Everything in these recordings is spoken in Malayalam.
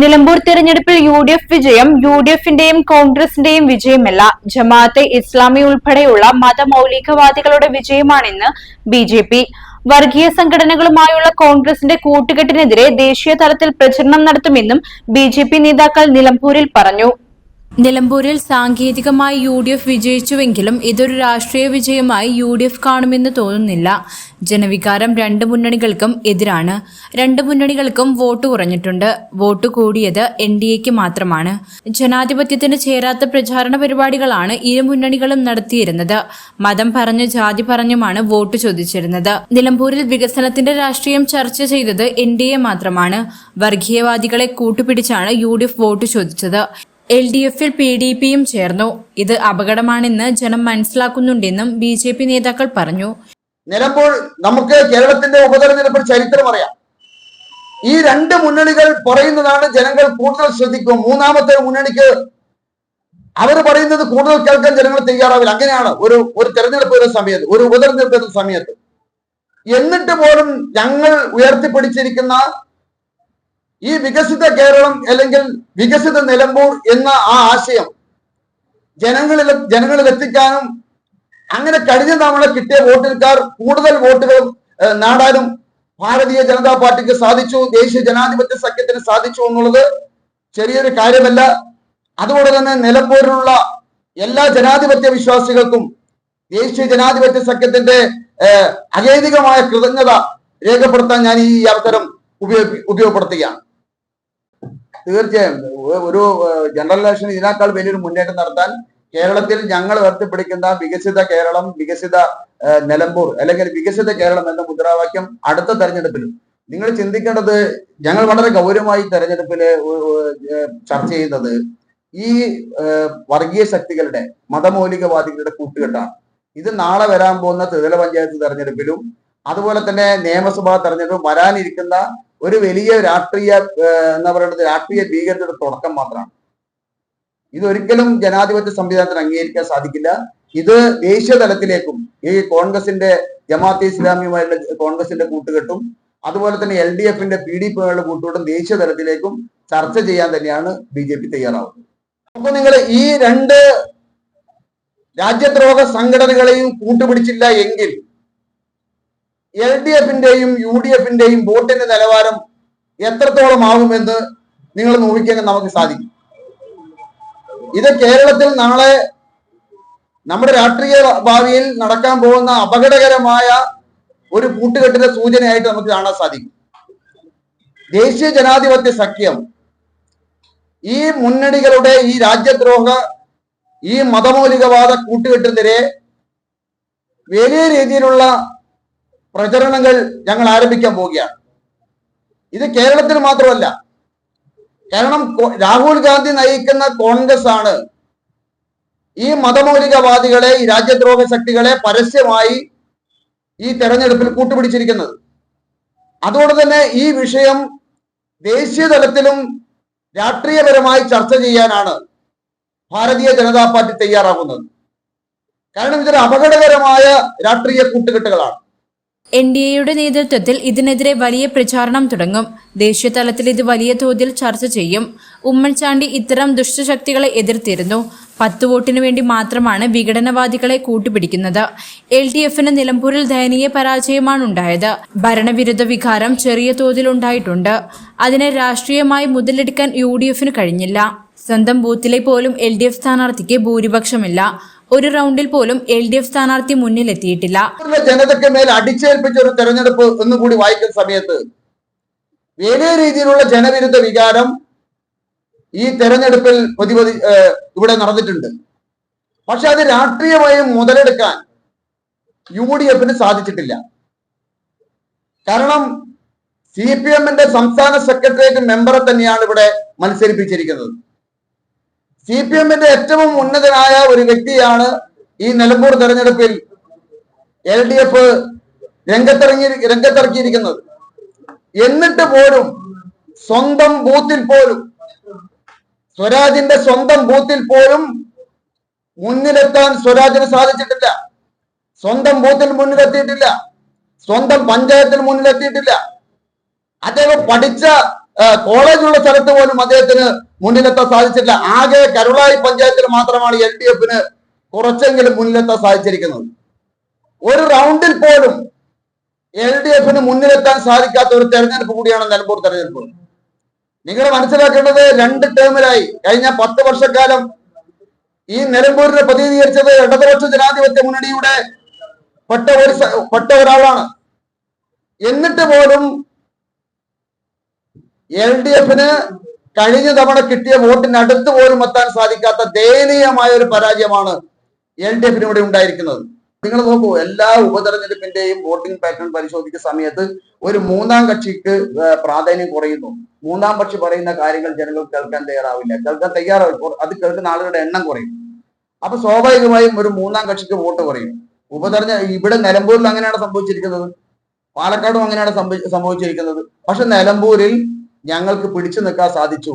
നിലമ്പൂർ തെരഞ്ഞെടുപ്പിൽ യു ഡി എഫ് വിജയം യു ഡി എഫിന്റെയും കോൺഗ്രസിന്റെയും വിജയമല്ല. ജമാഅത്തെ ഇസ്ലാമി ഉൾപ്പെടെയുള്ള മതമൌലികവാദികളുടെ വിജയമാണെന്ന് ബി ജെ പി. വർഗീയ സംഘടനകളുമായുള്ള കോൺഗ്രസിന്റെ കൂട്ടുകെട്ടിനെതിരെ ദേശീയ തലത്തിൽ പ്രചരണം നടത്തുമെന്നും ബി നേതാക്കൾ നിലമ്പൂരിൽ പറഞ്ഞു. നിലമ്പൂരിൽ സാങ്കേതികമായി യു ഡി എഫ് വിജയിച്ചുവെങ്കിലും ഇതൊരു രാഷ്ട്രീയ വിജയമായി യു ഡി എഫ് കാണുമെന്ന് തോന്നുന്നില്ല. ജനവികാരം രണ്ട് മുന്നണികൾക്കും എതിരാണ്. രണ്ട് മുന്നണികൾക്കും വോട്ട് കുറഞ്ഞിട്ടുണ്ട്. വോട്ട് കൂടിയത് എൻ ഡി എക്ക് മാത്രമാണ്. ജനാധിപത്യത്തിന് ചേരാത്ത പ്രചാരണ പരിപാടികളാണ് ഇരു മുന്നണികളും നടത്തിയിരുന്നത്. മതം പറഞ്ഞ് ജാതി പറഞ്ഞുമാണ് വോട്ട് ചോദിച്ചിരുന്നത്. നിലമ്പൂരിൽ വികസനത്തിന്റെ രാഷ്ട്രീയം ചർച്ച ചെയ്തത് എൻ ഡി എ മാത്രമാണ്. വർഗീയവാദികളെ കൂട്ടുപിടിച്ചാണ് യു ഡി എഫ് വോട്ട് ചോദിച്ചത്. എൽ ഡി എഫിൽ പി ഡി പിയും ചേർന്നു. ഇത് അപകടമാണെന്ന് ജനം മനസ്സിലാക്കുന്നുണ്ടെന്നും ബി ജെ പി നേതാക്കൾ പറഞ്ഞു. നിലമ്പോൾ നമുക്ക് കേരളത്തിന്റെ ഉപതെരഞ്ഞെടുപ്പ് ചരിത്രം അറിയാം. ഈ രണ്ട് മുന്നണികൾ പറയുന്നതാണ് ജനങ്ങൾ കൂടുതൽ ശ്രദ്ധിക്കും. മൂന്നാമത്തെ മുന്നണിക്ക് അവർ പറയുന്നത് കൂടുതൽ കേൾക്കാൻ ജനങ്ങൾ തയ്യാറാവില്ല. അങ്ങനെയാണ് ഒരു ഒരു തെരഞ്ഞെടുപ്പ് വരുന്ന സമയത്ത് ഒരു ഉപതെരഞ്ഞെടുപ്പ് സമയത്ത്. എന്നിട്ട് പോലും ഞങ്ങൾ ഉയർത്തിപ്പിടിച്ചിരിക്കുന്ന ഈ വികസിത കേരളം അല്ലെങ്കിൽ വികസിത നിലമ്പൂർ എന്ന ആ ആശയം ജനങ്ങളിൽ ജനങ്ങളിൽ എത്തിക്കാനും അങ്ങനെ കഴിഞ്ഞ തവണ കിട്ടിയ വോട്ടിൽക്കാർ കൂടുതൽ വോട്ടുകൾ നാടാനും ഭാരതീയ ജനതാ പാർട്ടിക്ക് സാധിച്ചു ദേശീയ ജനാധിപത്യ സഖ്യത്തിന് സാധിച്ചു എന്നുള്ളത് ചെറിയൊരു കാര്യമല്ല. അതുകൊണ്ട് തന്നെ നിലമ്പൂരിലുള്ള എല്ലാ ജനാധിപത്യ വിശ്വാസികൾക്കും ദേശീയ ജനാധിപത്യ സഖ്യത്തിന്റെ അകേതികമായ കൃതജ്ഞത രേഖപ്പെടുത്താൻ ഞാൻ ഈ അവസരം ഉപയോഗി ഉപയോഗപ്പെടുത്തുകയാണ്. തീർച്ചയായും. ഒരു ജനറൽ ഇലക്ഷൻ ഇതിനേക്കാൾ വലിയൊരു മുന്നേറ്റം നടത്താൻ കേരളത്തിൽ ഞങ്ങൾ ഉയർത്തിപ്പിടിക്കുന്ന വികസിത കേരളം വികസിത നിലമ്പൂർ അല്ലെങ്കിൽ വികസിത കേരളം എന്ന മുദ്രാവാക്യം അടുത്ത തെരഞ്ഞെടുപ്പിലും. നിങ്ങൾ ചിന്തിക്കേണ്ടത് ഞങ്ങൾ വളരെ ഗൗരവമായി തെരഞ്ഞെടുപ്പിൽ ചർച്ച ചെയ്യുന്നത് ഈ വർഗീയ ശക്തികളുടെ മതമൗലികവാദികളുടെ കൂട്ടുകെട്ടാണ്. ഇത് നാളെ വരാൻ പോകുന്ന ത്രിതല പഞ്ചായത്ത് തെരഞ്ഞെടുപ്പിലും അതുപോലെ തന്നെ നിയമസഭാ തെരഞ്ഞെടുപ്പും വരാനിരിക്കുന്ന ഒരു വലിയ രാഷ്ട്രീയ എന്താ പറയുന്നത് രാഷ്ട്രീയ ഭീകരതയുടെ തുടക്കം മാത്രമാണ്. ഇതൊരിക്കലും ജനാധിപത്യ സംവിധാനത്തിന് അംഗീകരിക്കാൻ സാധിക്കില്ല. ഇത് ദേശീയ തലത്തിലേക്കും ഈ കോൺഗ്രസിന്റെ ജമാഅത്തെ ഇസ്ലാമിയുമായുള്ള കോൺഗ്രസിന്റെ കൂട്ടുകെട്ടും അതുപോലെ തന്നെ എൽ ഡി എഫിന്റെ പി ഡി പിയുടെ കൂട്ടുകെട്ടും ദേശീയ തലത്തിലേക്കും ചർച്ച ചെയ്യാൻ തന്നെയാണ് ബി ജെ പി തയ്യാറാവുന്നത്. അപ്പൊ നിങ്ങൾ ഈ രണ്ട് രാജ്യദ്രോഹ സംഘടനകളെയും കൂട്ടുപിടിച്ചില്ല എങ്കിൽ എൽ ഡി എഫിന്റെയും യു ഡി എഫിന്റെയും വോട്ടിന്റെ നിലവാരം എത്രത്തോളം ആകുമെന്ന് നിങ്ങൾ നോക്കിക്കാൻ നമുക്ക് സാധിക്കും. ഇത് കേരളത്തിൽ നാളെ നമ്മുടെ രാഷ്ട്രീയ ഭാവിയിൽ നടക്കാൻ പോകുന്ന അപകടകരമായ ഒരു കൂട്ടുകെട്ടിന്റെ സൂചനയായിട്ട് നമുക്ക് കാണാൻ സാധിക്കും. ദേശീയ ജനാധിപത്യ സഖ്യം ഈ മുന്നണികളുടെ ഈ രാജ്യദ്രോഹ ഈ മതമൗലികവാദ കൂട്ടുകെട്ടിനെതിരെ വലിയ രീതിയിലുള്ള പ്രചരണങ്ങൾ ഞങ്ങൾ ആരംഭിക്കാൻ പോവുകയാണ്. ഇത് കേരളത്തിൽ മാത്രമല്ല കാരണം രാഹുൽ ഗാന്ധി നയിക്കുന്ന കോൺഗ്രസ് ആണ് ഈ മതമൗലികവാദികളെ ഈ രാജ്യദ്രോഹ ശക്തികളെ പരസ്യമായി ഈ തെരഞ്ഞെടുപ്പിൽ കൂട്ടുപിടിച്ചിരിക്കുന്നത്. അതുകൊണ്ട് തന്നെ ഈ വിഷയം ദേശീയ തലത്തിലും രാഷ്ട്രീയപരമായി ചർച്ച ചെയ്യാനാണ് ഭാരതീയ ജനതാ പാർട്ടി തയ്യാറാകുന്നത്. കാരണം ഇതൊരു അപകടകരമായ രാഷ്ട്രീയ കൂട്ടുകെട്ടുകളാണ്. എൻ ഡി എയുടെ നേതൃത്വത്തിൽ ഇതിനെതിരെ വലിയ പ്രചാരണം തുടങ്ങും. ദേശീയ തലത്തിൽ ഇത് വലിയ തോതിൽ ചർച്ച ചെയ്യും. ഉമ്മൻചാണ്ടി ഇത്തരം ദുഷ്ടശക്തികളെ എതിർത്തിരുന്നു. പത്ത് വോട്ടിനു വേണ്ടി മാത്രമാണ് വിഘടനവാദികളെ കൂട്ടുപിടിക്കുന്നത്. എൽ ഡി എഫിന് നിലമ്പൂരിൽ ദയനീയ പരാജയമാണ് ഉണ്ടായത്. ഭരണവിരുദ്ധ വികാരം ചെറിയ തോതിൽ ഉണ്ടായിട്ടുണ്ട്. അതിനെ രാഷ്ട്രീയമായി മുതലെടുക്കാൻ യു ഡി എഫിന് കഴിഞ്ഞില്ല. സ്വന്തം ബൂത്തിലെ പോലും എൽ ഡി എഫ് സ്ഥാനാർത്ഥിക്ക് ഭൂരിപക്ഷമില്ല. ഒരു റൗണ്ടിൽ പോലും എൽ ഡി എഫ് സ്ഥാനാർത്ഥി മുന്നിലെത്തിയിട്ടില്ല. ജനതയ്ക്ക് മേൽ അടിച്ചേൽപ്പിച്ച ഒരു തെരഞ്ഞെടുപ്പ് എന്നുകൂടി വായിക്കുന്ന സമയത്ത് വലിയ രീതിയിലുള്ള ജനവിരുദ്ധ വികാരം ഈ തെരഞ്ഞെടുപ്പിൽ പ്രതിപതി ഇവിടെ നടന്നിട്ടുണ്ട്. പക്ഷെ അത് രാഷ്ട്രീയമായി മുതലെടുക്കാൻ യു ഡി എഫിന് സാധിച്ചിട്ടില്ല. കാരണം സി പി എമ്മിന്റെ സംസ്ഥാന സെക്രട്ടേറിയറ്റ് മെമ്പറെ തന്നെയാണ് ഇവിടെ മത്സരിപ്പിച്ചിരിക്കുന്നത്. സി പി എമ്മിന്റെ ഏറ്റവും ഉന്നതനായ ഒരു വ്യക്തിയാണ് ഈ നിലമ്പൂർ തെരഞ്ഞെടുപ്പിൽ എൽ ഡി എഫ് രംഗത്തിറങ്ങി രംഗത്തിറക്കിയിരിക്കുന്നത്. എന്നിട്ട് പോലും സ്വന്തം ബൂത്തിൽ പോലും സ്വരാജിന്റെ സ്വന്തം ബൂത്തിൽ പോലും മുന്നിലെത്താൻ സ്വരാജിന് സാധിച്ചിട്ടില്ല. സ്വന്തം ബൂത്തിൽ മുന്നിലെത്തിയിട്ടില്ല. സ്വന്തം പഞ്ചായത്തിൽ മുന്നിലെത്തിയിട്ടില്ല. അദ്ദേഹം പഠിച്ച കോളേജുള്ള സ്ഥലത്ത് പോലും അദ്ദേഹത്തിന് മുന്നിലെത്താൻ സാധിച്ചില്ല ആകെ കരുളായി പഞ്ചായത്തിൽ മാത്രമാണ് എൽ ഡി എഫിന് കുറച്ചെങ്കിലും മുന്നിലെത്താൻ സാധിച്ചിരിക്കുന്നത്. ഒരു റൗണ്ടിൽ പോലും എൽ ഡി എഫിന് മുന്നിലെത്താൻ സാധിക്കാത്ത ഒരു തെരഞ്ഞെടുപ്പ് കൂടിയാണ് നിലമ്പൂർ തെരഞ്ഞെടുപ്പ്. നിങ്ങൾ മനസ്സിലാക്കേണ്ടത് രണ്ട് ടേമിലായി. കഴിഞ്ഞ പത്ത് വർഷക്കാലം ഈ നിലമ്പൂരിനെ പ്രതിനിധീകരിച്ചത് ഇടതുപക്ഷ ജനാധിപത്യ മുന്നണിയുടെ പെട്ട ഒരു പെട്ട ഒരാളാണ്. എന്നിട്ട് പോലും എൽ ഡി എഫിന് കഴിഞ്ഞ തവണ കിട്ടിയ വോട്ടിനടുത്ത് പോലും എത്താൻ സാധിക്കാത്ത ദയനീയമായ ഒരു പരാജയമാണ് എൽ ഡി എഫിന് ഇവിടെ ഉണ്ടായിരിക്കുന്നത്. നിങ്ങൾ നോക്കൂ എല്ലാ ഉപതെരഞ്ഞെടുപ്പിന്റെയും വോട്ടിംഗ് പാറ്റേൺ പരിശോധിച്ച സമയത്ത് ഒരു മൂന്നാം കക്ഷിക്ക് പ്രാധാന്യം കുറയുന്നു. മൂന്നാം കക്ഷി പറയുന്ന കാര്യങ്ങൾ ജനങ്ങൾ കേൾക്കാൻ തയ്യാറാവില്ല. കേൾക്കാൻ തയ്യാറാവില്ല അത് കേൾക്കുന്ന ആളുകളുടെ എണ്ണം കുറയും. അപ്പൊ സ്വാഭാവികമായും ഒരു മൂന്നാം കക്ഷിക്ക് വോട്ട് കുറയും. ഉപതെരഞ്ഞ ഇവിടെ നിലമ്പൂരിൽ അങ്ങനെയാണ് സംഭവിച്ചിരിക്കുന്നത്. പാലക്കാടും അങ്ങനെയാണ് സംഭവിച്ചിരിക്കുന്നത്. പക്ഷെ നിലമ്പൂരിൽ ഞങ്ങൾക്ക് പിടിച്ചു നിൽക്കാൻ സാധിച്ചു.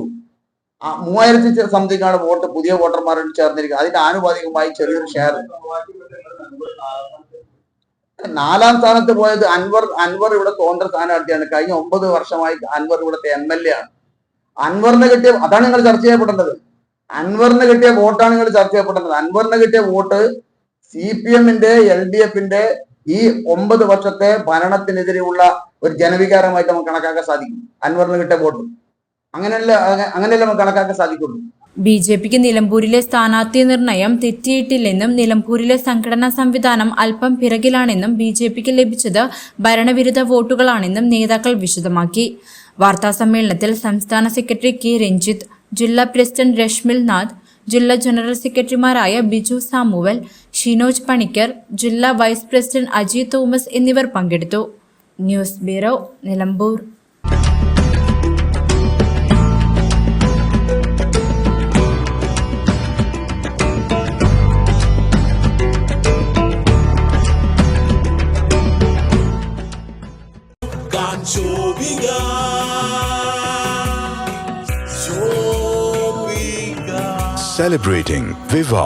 മൂവായിരത്തി സംതിങ് ആണ് വോട്ട് പുതിയ വോട്ടർമാരോട് ചേർന്നിരിക്കുന്നത്. അതിന്റെ ആനുപാതികമായി ചെറിയൊരു ഷെയർ നാലാം സ്ഥാനത്ത് പോയത് അൻവർ അൻവർ ഇവിടെ സ്വതന്ത്ര സ്ഥാനാർത്ഥിയാണ്. കഴിഞ്ഞ ഒമ്പത് വർഷമായി അൻവർ ഇവിടുത്തെ എം എൽ എ ആണ്. അൻവറിന് കിട്ടിയ അതാണ് നിങ്ങൾ ചർച്ച ചെയ്യപ്പെടേണ്ടത് അൻവറിന് കിട്ടിയ വോട്ടാണ് നിങ്ങൾ ചർച്ച ചെയ്യപ്പെടേണ്ടത് അൻവറിന് കിട്ടിയ വോട്ട് സി പി എമ്മിന്റെ എൽ ഡി എഫിന്റെ ഈ ഒമ്പത് വർഷത്തെ ഭരണത്തിനെതിരെയുള്ള ഒരു ജനവികാരമായിട്ട് നമുക്ക് കണക്കാക്കാൻ സാധിക്കും. അൻവറിന് കിട്ടിയ വോട്ട്. അങ്ങനെയല്ല അങ്ങ- അങ്ങനെയല്ല നമുക്ക് കണക്കാക്കാൻ സാധിക്കുള്ളൂ. ബി ജെ പിക്ക് നിലമ്പൂരിലെ സ്ഥാനാർത്ഥി നിർണയം തെറ്റിയിട്ടില്ലെന്നും നിലമ്പൂരിലെ സംഘടനാ സംവിധാനം അല്പം പിറകിലാണെന്നും ബി ജെ പിക്ക് ലഭിച്ചത് ഭരണവിരുദ്ധ വോട്ടുകളാണെന്നും നേതാക്കൾ വിശദമാക്കി. വാർത്താ സമ്മേളനത്തിൽ സംസ്ഥാന സെക്രട്ടറി കെ രഞ്ജിത്ത് ജില്ലാ പ്രസിഡന്റ് രശ്മിൽ നാഥ് ജില്ലാ ജനറൽ സെക്രട്ടറിമാരായ ബിജു സാമുവൽ ഷിനോജ് പണിക്കർ ജില്ലാ വൈസ് പ്രസിഡന്റ് അജി തോമസ് എന്നിവർ പങ്കെടുത്തു news bureau Nilambur. Celebrating Viva